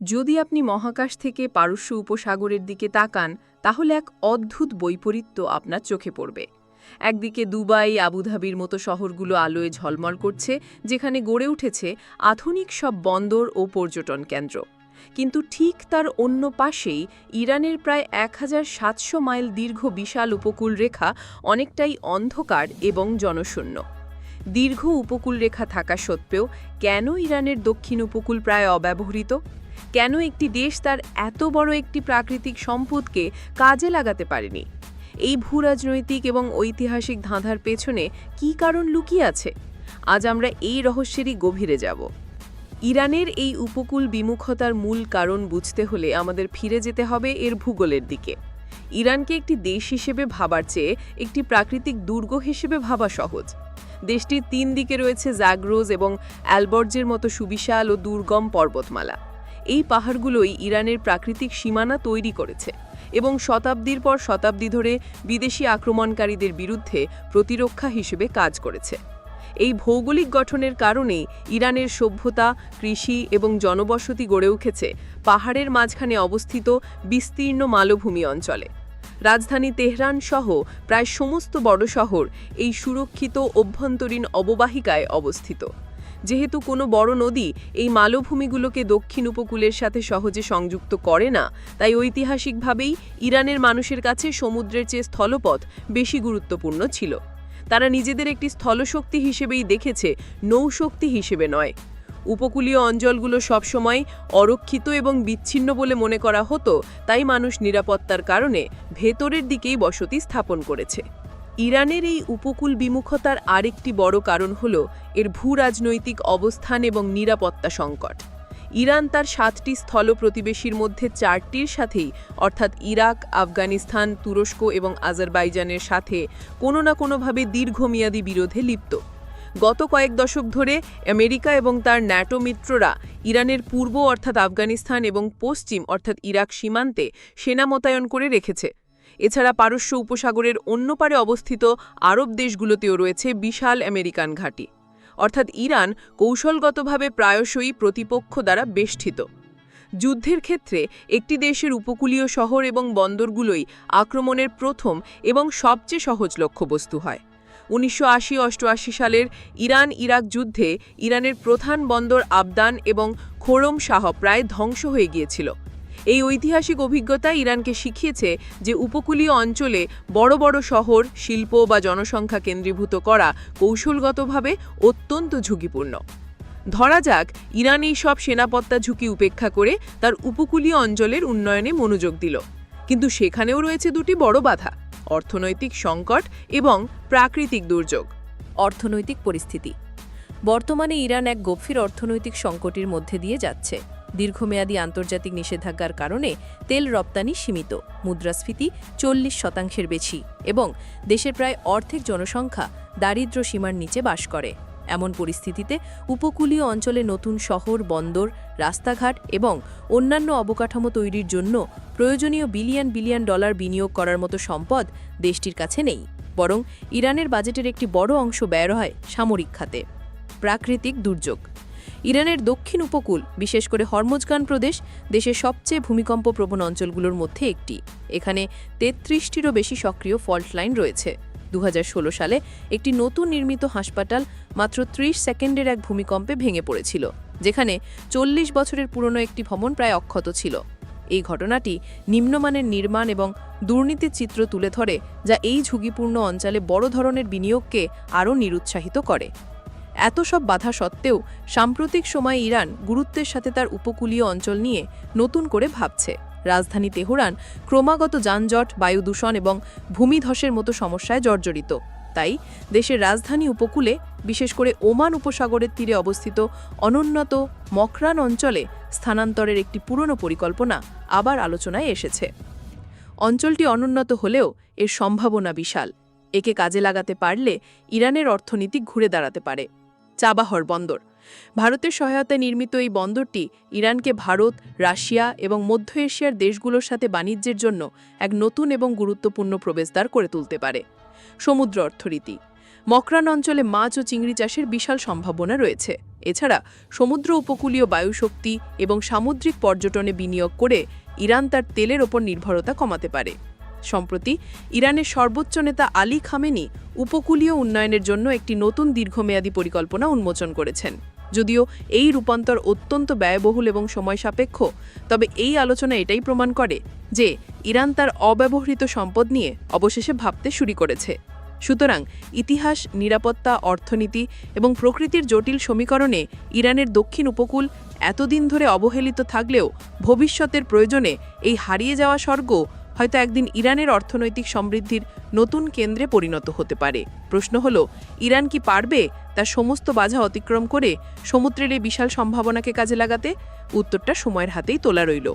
যদি আপনি মহাকাশ থেকে পারস্য উপসাগরের দিকে তাকান, তাহলে এক অদ্ভুত বৈপরীত্য আপনার চোখে পড়বে। একদিকে দুবাই, আবুধাবির মতো শহরগুলো আলোয় ঝলমল করছে, যেখানে গড়ে উঠেছে আধুনিক সব বন্দর ও পর্যটন কেন্দ্র। কিন্তু ঠিক তার অন্য পাশেই ইরানের প্রায় এক হাজার সাতশো মাইল দীর্ঘ বিশাল উপকূল রেখা অনেকটাই অন্ধকার এবং জনশূন্য। দীর্ঘ উপকূল রেখা থাকা সত্ত্বেও কেন ইরানের দক্ষিণ উপকূল প্রায় অব্যবহৃত? কেন একটি দেশ তার এত বড় একটি প্রাকৃতিক সম্পদকে কাজে লাগাতে পারেনি? এই ভূরাজনৈতিক এবং ঐতিহাসিক ধাঁধার পেছনে কী কারণ লুকিয়ে আছে? আজ আমরা এই রহস্যেরই গভীরে যাব। ইরানের এই উপকূল বিমুখতার মূল কারণ বুঝতে হলে আমাদের ফিরে যেতে হবে এর ভূগোলের দিকে। ইরানকে একটি দেশ হিসেবে ভাবার চেয়ে একটি প্রাকৃতিক দুর্গ হিসেবে ভাবা সহজ। দেশটির তিন দিকে রয়েছে জাগরোজ এবং অ্যালবর্জের মতো সুবিশাল ও দুর্গম পর্বতমালা। এই পাহাড়গুলোই ইরানের প্রাকৃতিক সীমানা তৈরি করেছে এবং শতাব্দীর পর শতাব্দী ধরে বিদেশি আক্রমণকারীদের বিরুদ্ধে প্রতিরক্ষা হিসেবে কাজ করেছে। এই ভৌগোলিক গঠনের কারণেই ইরানের সভ্যতা, কৃষি এবং জনবসতি গড়ে উঠেছে পাহাড়ের মাঝখানে অবস্থিত বিস্তীর্ণ মালভূমি অঞ্চলে। রাজধানী তেহরান সহ প্রায় সমস্ত বড় শহর এই সুরক্ষিত অভ্যন্তরীণ অববাহিকায় অবস্থিত। যেহেতু কোনো বড় নদী এই মালভূমিগুলোকে দক্ষিণ উপকূলের সাথে সহজে সংযুক্ত করে না, তাই ঐতিহাসিকভাবেই ইরানের মানুষের কাছে সমুদ্রের চেয়ে স্থলপথ বেশি গুরুত্বপূর্ণ ছিল। তারা নিজেদের একটি স্থলশক্তি হিসেবেই দেখেছে, নৌশক্তি হিসেবে নয়। উপকূলীয় অঞ্চলগুলো সবসময় অরক্ষিত এবং বিচ্ছিন্ন বলে মনে করা হতো, তাই মানুষ নিরাপত্তার কারণে ভেতরের দিকেই বসতি স্থাপন করেছে। ইরানের এই উপকূল বিমুখতার আরেকটি বড় কারণ হল এর ভূরাজনৈতিক অবস্থান এবং নিরাপত্তা সংকট। ইরান তার সাতটি স্থল প্রতিবেশীর মধ্যে চারটির সাথেই, অর্থাৎ ইরাক, আফগানিস্তান, তুরস্ক এবং আজারবাইজানের সাথে কোনো না কোনোভাবে দীর্ঘমেয়াদী বিরোধে লিপ্ত। গত কয়েক দশক ধরে আমেরিকা এবং তার ন্যাটো মিত্ররা ইরানের পূর্ব, অর্থাৎ আফগানিস্তান এবং পশ্চিম, অর্থাৎ ইরাক সীমান্তে সেনা মোতায়েন করে রেখেছে। এছাড়া পারস্য উপসাগরের অন্য পারে অবস্থিত আরব দেশগুলোতেও রয়েছে বিশাল আমেরিকান ঘাঁটি। অর্থাৎ ইরান কৌশলগতভাবে প্রায়শই প্রতিপক্ষ দ্বারা বেষ্টিত। যুদ্ধের ক্ষেত্রে একটি দেশের উপকূলীয় শহর এবং বন্দরগুলোই আক্রমণের প্রথম এবং সবচেয়ে সহজ লক্ষ্যবস্তু হয়। উনিশশো আশি অষ্টআশি সালের ইরান ইরাক যুদ্ধে ইরানের প্রধান বন্দর আবদান এবং খোরম শাহ প্রায় ধ্বংস হয়ে গিয়েছিল। এই ঐতিহাসিক অভিজ্ঞতা ইরানকে শিখিয়েছে যে উপকূলীয় অঞ্চলে বড় বড় শহর, শিল্প বা জনসংখ্যা কেন্দ্রীভূত করা কৌশলগতভাবে অত্যন্ত ঝুঁকিপূর্ণ। ধরা যাক, ইরান এই সব সেনাপত্তা ঝুঁকি উপেক্ষা করে তার উপকূলীয় অঞ্চলের উন্নয়নে মনোযোগ দিল। কিন্তু সেখানেও রয়েছে দুটি বড় বাধা, অর্থনৈতিক সংকট এবং প্রাকৃতিক দুর্যোগ। অর্থনৈতিক পরিস্থিতি। বর্তমানে ইরান এক গভীর অর্থনৈতিক সংকটের মধ্যে দিয়ে যাচ্ছে। দীর্ঘমেয়াদী আন্তর্জাতিক নিষেধাজ্ঞার কারণে তেল রপ্তানি সীমিত, মুদ্রাস্ফীতি চল্লিশ শতাংশের বেশি এবং দেশের প্রায় অর্ধেক জনসংখ্যা দারিদ্র্য সীমার নিচে বাস করে। এমন পরিস্থিতিতে উপকূলীয় অঞ্চলে নতুন শহর, বন্দর, রাস্তাঘাট এবং অন্যান্য অবকাঠামো তৈরির জন্য প্রয়োজনীয় বিলিয়ন বিলিয়ন ডলার বিনিয়োগ করার মতো সম্পদ দেশটির কাছে নেই, বরং ইরানের বাজেটের একটি বড় অংশ ব্যয় হয় সামরিক খাতে। প্রাকৃতিক দুর্যোগ ইরানের দক্ষিণ উপকূল, বিশেষ করে হরমোজগান প্রদেশ, দেশের সবচেয়ে ভূমিকম্প প্রবণ অঞ্চলগুলোর মধ্যে একটি। এখানে তেত্রিশটিরও বেশি সক্রিয় ফল্ট লাইন রয়েছে। দু হাজার ষোলো সালে একটি নতুন নির্মিত হাসপাতাল মাত্র ত্রিশ সেকেন্ডের এক ভূমিকম্পে ভেঙে পড়েছিল, যেখানে চল্লিশ বছরের পুরনো একটি ভবন প্রায় অক্ষত ছিল। এই ঘটনাটি নিম্নমানের নির্মাণ এবং দুর্নীতির চিত্র তুলে ধরে, যা এই ঝুঁকিপূর্ণ অঞ্চলে বড় ধরনের বিনিয়োগকে আরও নিরুৎসাহিত করে। এত সব বাধা সত্ত্বেও সাম্প্রতিক সময়ে ইরান গুরুত্বের সাথে তার উপকূলীয় অঞ্চল নিয়ে নতুন করে ভাবছে। রাজধানী তেহরান ক্রমাগত যানজট, বায়ু দূষণ এবং ভূমিধসের মতো সমস্যায় জর্জরিত। তাই দেশের রাজধানী উপকূলে, বিশেষ করে ওমান উপসাগরের তীরে অবস্থিত অনুন্নত মকরান অঞ্চলে স্থানান্তরের একটি পুরনো পরিকল্পনা আবার আলোচনায় এসেছে। অঞ্চলটি অনুন্নত হলেও এর সম্ভাবনা বিশাল। একে কাজে লাগাতে পারলে ইরানের অর্থনীতি ঘুরে দাঁড়াতে পারে। চাবাহর বন্দর। ভারতের সহায়তায় নির্মিত এই বন্দরটি ইরানকে ভারত, রাশিয়া এবং মধ্য এশিয়ার দেশগুলোর সাথে বাণিজ্যের জন্য এক নতুন এবং গুরুত্বপূর্ণ প্রবেশদ্বার করে তুলতে পারে। সমুদ্র অর্থনীতি। মকরান অঞ্চলে মাছ ও চিংড়ি চাষের বিশাল সম্ভাবনা রয়েছে। এছাড়া সমুদ্র উপকূলীয় বায়ুশক্তি এবং সামুদ্রিক পর্যটনে বিনিয়োগ করে ইরান তার তেলের ওপর নির্ভরতা কমাতে পারে। সম্প্রতি ইরানের সর্বোচ্চ নেতা আলী খামেনি উপকূলীয় উন্নয়নের জন্য একটি নতুন দীর্ঘমেয়াদী পরিকল্পনা উন্মোচন করেছেন। যদিও এই রূপান্তর অত্যন্ত ব্যয়বহুল এবং সময় সাপেক্ষ তবে এই আলোচনা এটাই প্রমাণ করে যে ইরান তার অব্যবহৃত সম্পদ নিয়ে অবশেষে ভাবতে শুরু করেছে। সুতরাং ইতিহাস, নিরাপত্তা, অর্থনীতি এবং প্রকৃতির জটিল সমীকরণে ইরানের দক্ষিণ উপকূল এতদিন ধরে অবহেলিত থাকলেও ভবিষ্যতের প্রয়োজনে এই হারিয়ে যাওয়া স্বর্গ হয়তো একদিন ইরানের অর্থনৈতিক সমৃদ্ধির নতুন কেন্দ্রে পরিণত হতে পারে। প্রশ্ন হল, ইরান কি পারবে তার সমস্ত বাধা অতিক্রম করে সমুদ্রের এই বিশাল সম্ভাবনাকে কাজে লাগাতে? উত্তরটা সময়ের হাতেই তোলা রইল।